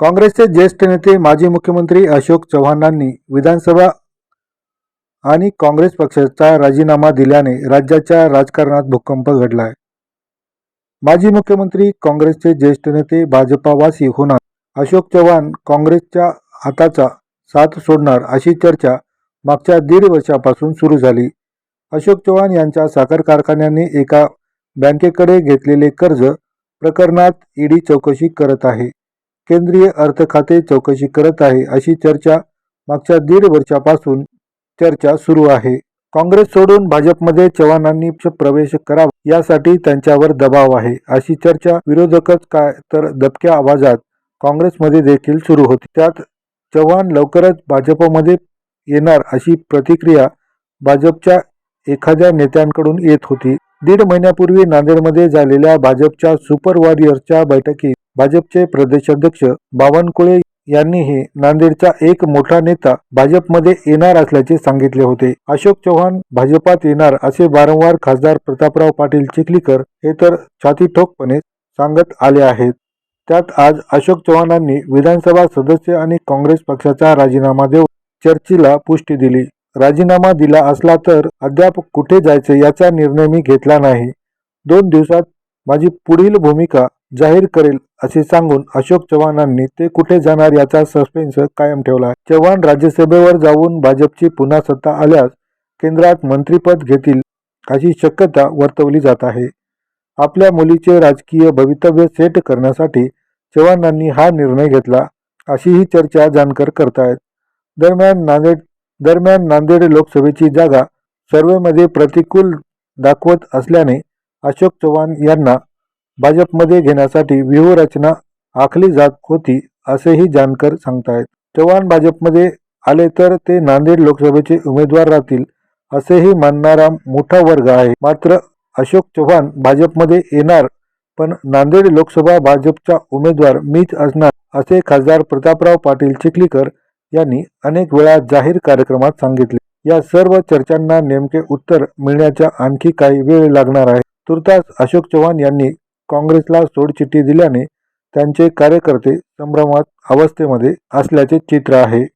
काँग्रेसचे ज्येष्ठ नेते माजी मुख्यमंत्री अशोक चव्हाणांनी विधानसभा आणि काँग्रेस पक्षाचा राजीनामा दिल्याने राज्याच्या राजकारणात भूकंप घडलाय. माजी मुख्यमंत्री काँग्रेसचे ज्येष्ठ नेते भाजपावासी होणार. अशोक चव्हाण काँग्रेसच्या हाताचा साथ सोडणार अशी चर्चा मागच्या दीड वर्षापासून सुरू झाली. अशोक चव्हाण यांच्या साखर कारखान्याने एका बँकेकडे घेतलेले कर्ज प्रकरणात ईडी चौकशी करत आहे. केंद्रीय अर्थ खाते चौकशी करत आहे अशी चर्चा मागच्या दीड वर्षापासून चर्चा सुरू आहे. काँग्रेस सोडून भाजपमध्ये चव्हाणांनी प्रवेश करावा यासाठी त्यांच्यावर दबाव आहे. अशी चर्चा विरोधकच काय तर दबक्या आवाजात काँग्रेसमध्ये देखील सुरू होती. त्यात चव्हाण लवकरच भाजपमध्ये येणार अशी प्रतिक्रिया भाजपच्या एखाद्या नेत्यांकडून येत होती. दीड महिन्यापूर्वी नांदेडमध्ये झालेल्या भाजपच्या सुपर वॉरियर्सच्या बैठकीत भाजपचे प्रदेशाध्यक्ष बावनकुळे यांनीही नांदेडचा एक मोठा नेता भाजपमध्ये येणार असल्याचे सांगितले होते. अशोक चव्हाण भाजपात येणार असे वारंवार खासदार प्रतापराव पाटील चिखलीकर हे तर छातीठोकपणे सांगत आले आहेत. त्यात आज अशोक चव्हाणांनी विधानसभा सदस्य आणि काँग्रेस पक्षाचा राजीनामा देऊन चर्चेला पुष्टी दिली. राजीनामा दिला असला तर अद्याप कुठे जायचे याचा निर्णय मी घेतला नाही. दोन दिवसात माझी पुढील भूमिका जाहीर करेल असे सांगून अशोक चव्हाणांनी ते कुठे जाणार याचा सस्पेन्स कायम ठेवला. चव्हाण राज्यसभेवर जाऊन भाजपची पुन्हा सत्ता आल्यास केंद्रात मंत्रीपद घेतील अशी शक्यता वर्तवली जात आहे. आपल्या मुलीचे राजकीय भवितव्य सेट करण्यासाठी चव्हाणांनी हा निर्णय घेतला अशीही चर्चा जाणकार करतायत. दरम्यान नांदेड दरम्यान नांदेड लोकसभेची जागा सर्वेमध्ये प्रतिकूल दाखवत असल्याने अशोक चव्हाण यांना भाजपमध्ये घेण्यासाठी व्यूहरचना आखली जात होती असेही जानकर सांगतायत. चव्हाण भाजपमध्ये आले तर ते नांदेड लोकसभेचे उमेदवार राहतील असेही मानणारा मोठा वर्ग आहे. मात्र अशोक चव्हाण भाजपमध्ये येणार पण नांदेड लोकसभा भाजपचा उमेदवार मीच असणार असे खासदार प्रतापराव पाटील चिखलीकर यांनी अनेक वेळा जाहीर कार्यक्रमात सांगितले. या सर्व चर्चांना नेमके उत्तर मिळण्याच्या आणखी काही वेळ लागणार आहे. तुर्तास अशोक चव्हाण यांनी काँग्रेसला सोडचिठ्ठी दिल्याने त्यांचे कार्यकर्ते संभ्रमात अवस्थेमध्ये असल्याचे चित्र आहे.